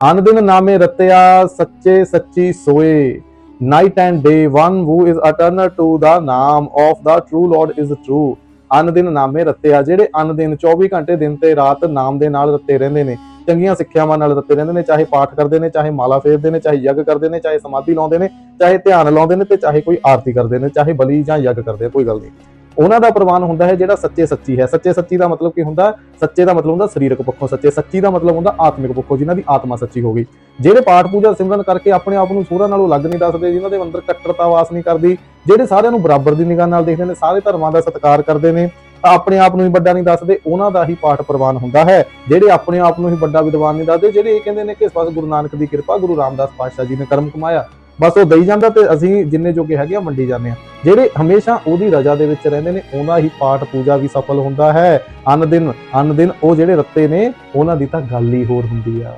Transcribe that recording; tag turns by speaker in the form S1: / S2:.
S1: ਅਨ ਦਿਨ ਨਾਮੇ ਰਤਿਆ, ਸੱਚੇ ਸੱਚੀ ਸੋਏ। Night and day one who is eternal to the ਨਾਮ of the true lord is true ਅਨ ਦਿਨ ਨਾਮੇ ਰਤਿਆ, ਜਿਹੜੇ ਅਨ ਦਿਨ 24 ਘੰਟੇ ਦਿਨ ਤੇ ਰਾਤ ਨਾਮ ਦੇ ਨਾਲ ਰੱਤੇ ਰਹਿੰਦੇ ਨੇ। ਚੰਗੀਆਂ ਸਿੱਖਿਆਵਾਂ ਨਾਲ ਰੱਤੇ ਰਹਿੰਦੇ ਨੇ, ਚਾਹੇ ਪਾਠ ਕਰਦੇ ਨੇ, ਚਾਹੇ ਮਾਲਾ ਫੇਰਦੇ ਨੇ, ਚਾਹੇ ਯੱਗ ਕਰਦੇ ਨੇ, ਚਾਹੇ ਸਮਾਧੀ ਲਾਉਂਦੇ ਨੇ, ਚਾਹੇ ਧਿਆਨ ਲਾਉਂਦੇ ਨੇ ਤੇ ਚਾਹੇ ਕੋਈ ਆਰਤੀ ਕਰਦੇ ਨੇ, ਚਾਹੇ ਬਲੀ ਜਾਂ ਯੱਗ ਕਰਦੇ ਕੋਈ ਗੱਲ ਨਹੀਂ। ਉਹਨਾਂ ਦਾ ਪ੍ਰਵਾਨ ਹੁੰਦਾ ਹੈ ਜਿਹੜਾ ਸੱਚੇ ਸੱਚੀ ਹੈ। ਸੱਚੇ ਸੱਚੀ ਦਾ ਮਤਲਬ ਕੀ ਹੁੰਦਾ? ਸੱਚੇ ਦਾ ਮਤਲਬ ਹੁੰਦਾ ਸਰੀਰਕ ਪੱਖੋਂ। ਸੱਚੇ ਸੱਚੀ ਦਾ ਮਤਲਬ ਹੁੰਦਾ ਆਤਮਿਕ ਪੱਖੋਂ, ਜਿਨ੍ਹਾਂ ਦੀ ਆਤਮਾ ਸੱਚੀ ਹੋ ਗਈ। ਜਿਹੜੇ ਪਾਠ ਪੂਜਾ ਸਿਮਰਨ ਕਰਕੇ ਆਪਣੇ ਆਪ ਨੂੰ ਸੂਰਾਂ ਨਾਲੋਂ ਅਲੱਗ ਨਹੀਂ ਦੱਸਦੇ, ਜਿਨ੍ਹਾਂ ਦੇ ਅੰਦਰ ਕੱਟੜਤਾ ਵਾਸ ਨਹੀਂ ਕਰਦੀ, ਜਿਹੜੇ ਸਾਰਿਆਂ ਨੂੰ ਬਰਾਬਰ ਦੀ ਨਿਗਾਹ ਨਾਲ ਦੇਖਦੇ ਨੇ, ਸਾਰੇ ਧਰਮਾਂ ਦਾ ਸਤਿਕਾਰ ਕਰਦੇ ਨੇ, ਆਪਣੇ ਆਪ ਨੂੰ ਹੀ ਵੱਡਾ ਨਹੀਂ ਦੱਸਦੇ, ਉਹਨਾਂ ਦਾ ਹੀ ਪਾਠ ਪ੍ਰਵਾਨ ਹੁੰਦਾ ਹੈ। ਜਿਹੜੇ ਆਪਣੇ ਆਪ ਨੂੰ ਹੀ ਵੱਡਾ ਵਿਦਵਾਨ ਨਹੀਂ ਦੱਸਦੇ, ਜਿਹੜੇ ਇਹ ਕਹਿੰਦੇ ਨੇ ਕਿ ਇਸ ਪਾਸ ਗੁਰੂ ਨਾਨਕ ਦੀ ਕਿਰਪਾ, ਗੁਰੂ ਰਾਮਦਾਸ ਪਾਤਸ਼ਾਹ ਜੀ ਨੇ ਕਰਮ ਕਮਾਇਆ ਬਸ ਉਹ ਦਈ ਜਾਂਦਾ ਤੇ ਅਸੀਂ ਜਿੰਨੇ ਜੋਗੇ ਹੈਗੇ ਆ ਮੰਡੀ ਜਾਂਦੇ ਆ। ਜਿਹੜੇ ਹਮੇਸ਼ਾ ਉਹਦੀ ਰਜ਼ਾ ਦੇ ਵਿੱਚ ਰਹਿੰਦੇ ਨੇ, ਉਹਨਾਂ ਹੀ ਪਾਠ ਪੂਜਾ ਵੀ ਸਫਲ ਹੁੰਦਾ ਹੈ। ਅਨ ਦਿਨ ਅਨ ਦਿਨ ਉਹ ਜਿਹੜੇ ਰੱਤੇ ਨੇ, ਉਹਨਾਂ ਦੀ ਤਾਂ ਗੱਲ ਹੀ ਹੋਰ ਹੁੰਦੀ ਆ।